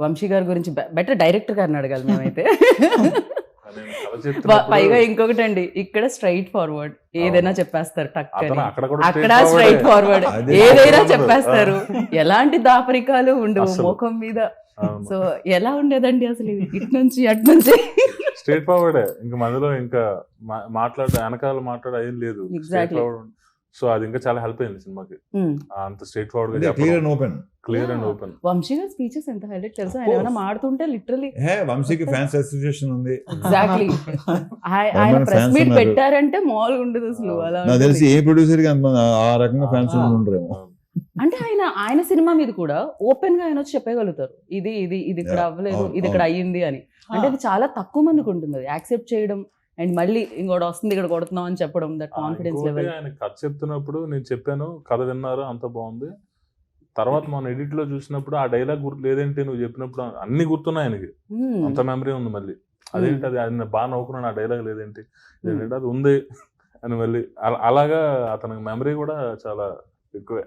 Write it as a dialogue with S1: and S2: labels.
S1: వంశీ గారి గురించి better director గారిని అడగాలి మేమైతే. పైగా ఇంకొకటి అండి ఇక్కడ స్ట్రైట్ ఫార్వర్డ్ ఏదైనా చెప్పేస్తారు
S2: అక్కడ
S1: స్ట్రైట్. ఫార్వర్డ్. ఏదైనా. చెప్పేస్తారు. ఎలాంటి దాపరికాలు ఉండవు. ముఖం మీద. సో ఎలా ఉండేదండి అసలు ఇది? ఇటు నుంచి అటు నుంచి?
S2: స్ట్రేట్ ఫార్వర్డే. ఇంకా మధ్యలో ఇంకా మాట్లాడే వెనకాల మాట్లాడే ఏం లేదు. సో అది ఇంకా చాలా హెల్ప్ అయింది సినిమాకి. అంత straight
S3: ఫార్వర్డ్గా open.
S2: Clear and. Open
S1: Vamshi గారి స్పీచెస్ ఎంత హైలైట్ తెలుసా ఆయన. ఏమైనా మాడుతుంటే లిటరలీ
S3: హే వంశీకి ఫ్యాన్స్ అసోసియేషన్ ఉంది
S1: ఎగ్జాక్ట్లీ ఆయన ప్రెస్ మీట్. పెట్టారంటే మామూలుగా ఉండదు అసలు. అలా
S3: నాకు తెలిసి. ఏ ప్రొడ్యూసర్కి అంత ఆ రకంగా ఫ్యాన్స్. ఉండరేమో
S1: అంటే ఆయన ఆయన సినిమా మీద కూడా ఓపెన్గా ఆయన వచ్చి చెప్పగలుగుతారు ఇది ఇది ఇది ఇక్కడ. అవ్వలేదు ఇది ఇక్కడ అయ్యింది అని అంటే అది చాలా తక్కువ మందికి ఉంటుంది అది యాక్సెప్ట్ చేయడం అండ్ మళ్ళీ ఇంకోటి వస్తుంది ఇక్కడ కొడుతున్నాం అని చెప్పడం దట్ కాన్ఫిడెన్స్ లెవెల్
S2: ఆయన కథ చెప్తున్నప్పుడు నేను చెప్పాను కథ విన్నారు అంత బాగుంది తర్వాత మన ఎడిట్లో చూసినప్పుడు ఆ డైలాగ్ గుర్తు లేదేంటి నువ్వు చెప్పినప్పుడు అన్ని గుర్తున్నాయి ఆయనకి. అంత మెమరీ ఉంది మళ్ళీ. అదేంటి అది ఆయన బాగా నవ్వుకున్నాను ఆ డైలాగ్ లేదేంటి అది ఉంది. అని మళ్ళీ అలా- అలాగా అతనికి మెమరీ కూడా చాలా ఎక్కువే.